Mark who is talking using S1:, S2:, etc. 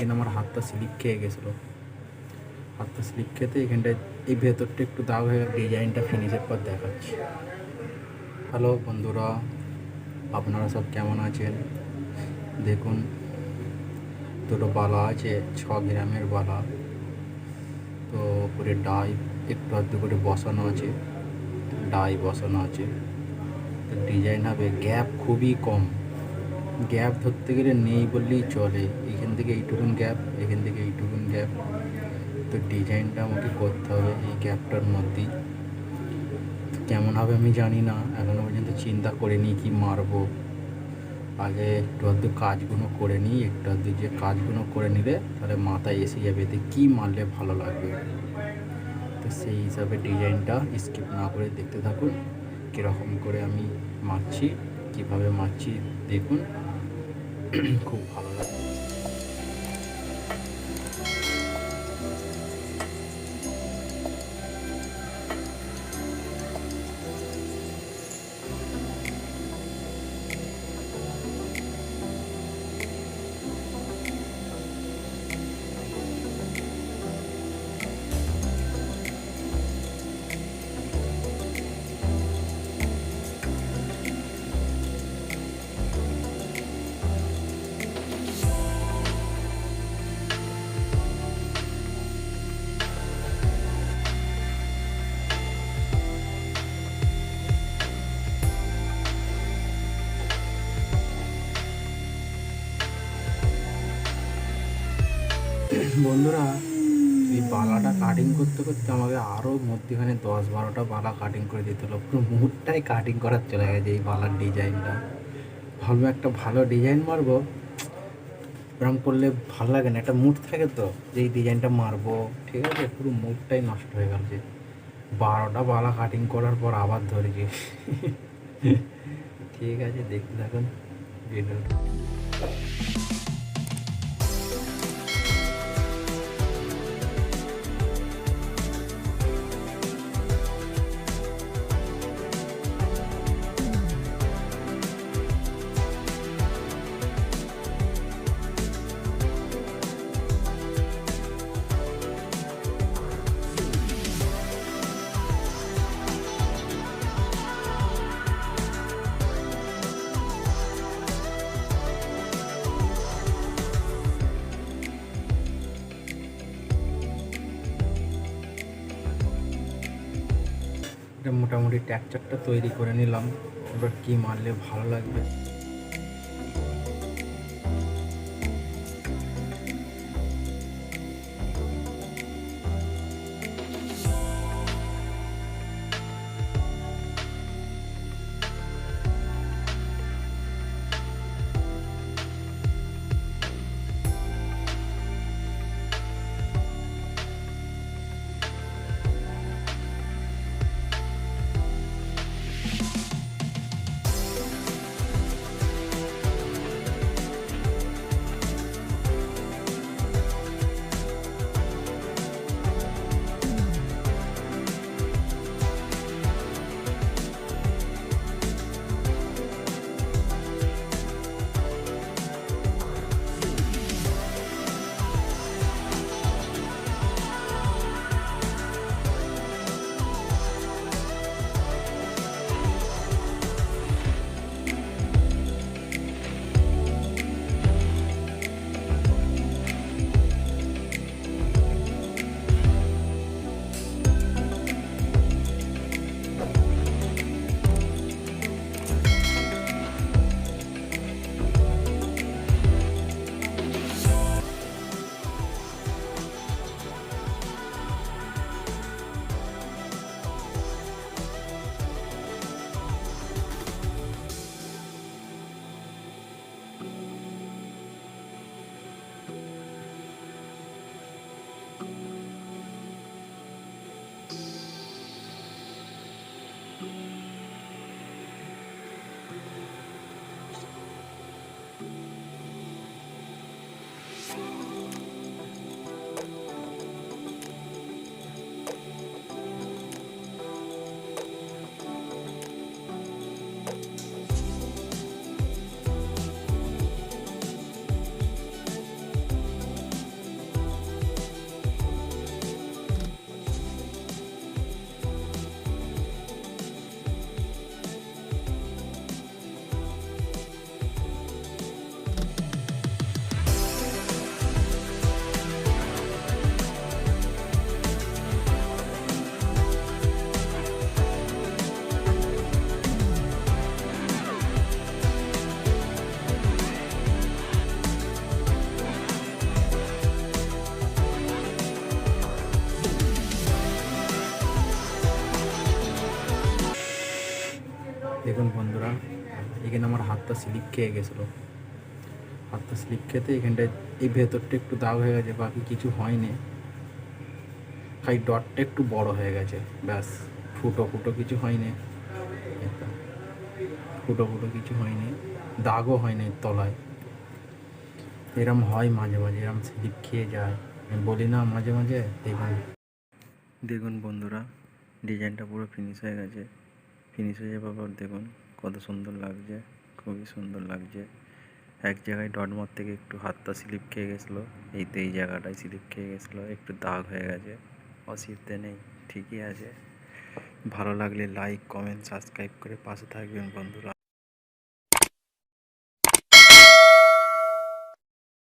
S1: সেদিন আমার হাতটা স্লিপ খেয়ে গেছিল। হাতটা স্লিপ খেতে এখানটায় এই ভেতরটা একটু দাগ হয়ে ডিজাইনটা ফিনিশের পর দেখাচ্ছি। হ্যালো বন্ধুরা, আপনারা সব কেমন আছেন? দেখুন, দুটো বালা আছে, ছ গ্রামের বালা। তো উপরে ডাই, একটু আধটু করে বসানো আছে, ডাই বসানো আছে। ডিজাইন হবে গ্যাপ খুবই কম। গ্যাপ ধরতে গেলে নেই বললেই চলে। এখান থেকে এইটুকুন গ্যাপ, এখান থেকে এইটুকুন গ্যাপ। তো ডিজাইনটা আমাকে করতে হবে এই গ্যাপটার মধ্যেই। কেমন হবে আমি জানি না। এখনও পর্যন্ত চিন্তা করে নিই কি মারবো। আগে একটু আধটু কাজগুলো করে নিই, একটু আধটু যে কাজগুলো করে নিলে তাহলে মাথায় এসে যাবে এতে কী মারলে ভালো লাগবে। তো সেই হিসাবে ডিজাইনটা স্কিপ না করে দেখতে থাকুন, কীরকম করে আমি মারছি, কীভাবে মারছি দেখুন। খুব ভালো লাগবে বন্ধুরা, এই বালাটা কাটিং করতে করতে আমাকে আরও মধ্যখানে দশ বারোটা বালা কাটিং করে দিতে হলো। পুরো মুহূর্তটাই কাটিং করার চলে গেছে এই বালার ডিজাইনটা। ভাবলাম একটা ভালো ডিজাইন মারবো। এরকম করলে ভালো লাগে না, একটা মুড থাকে তো যে এই ডিজাইনটা মারবো, ঠিক আছে? পুরো মুডটাই নষ্ট হয়ে গেল যে বারোটা বালা কাটিং করার পর আবার ধরেছি। ঠিক আছে, দেখতে থাকুন। ভিডিও এটা মোটামুটি ট্যাকচারটা তৈরি করে নিলাম। এবার কি মারলে ভালো লাগবে? Thank you. এখানে আমার হাতটা স্লিপ খেয়ে গেছিল। হাতটা স্লিপ খেতে এখানটায় এই ভেতরটা একটু দাগ হয়ে গেছে, বাকি কিছু হয়নি। খালি ডটটা একটু বড় হয়ে গেছে, ব্যাস। ফুটো ফুটো কিছু হয়নি। ফুটো ফুটো কিছু হয়নি। দাগও হয়নি তলায়। এরম হয় মাঝে মাঝে, এরম স্লিপ খেয়ে যায়। আমি বলি না মাঝে মাঝে, দেখুন। দেখুন বন্ধুরা, ডিজাইনটা পুরো ফিনিশ হয়ে গেছে। ফিনিশ হয়ে যাওয়ার পর দেখুন। কত সুন্দর লাগছে, খুবই সুন্দর লাগছে। এক জায়গায় ডট থেকে একটু হাতটা স্লিপ খেয়ে গেছিল, এই তো এই জায়গাটায় স্লিপ খেয়ে গেছিল, একটু দাগ হয়ে গেছে, অসুবিধে নেই, ঠিকই আছে। ভালো লাগলে লাইক কমেন্ট সাবস্ক্রাইব করে পাশে থাকবেন বন্ধুরা।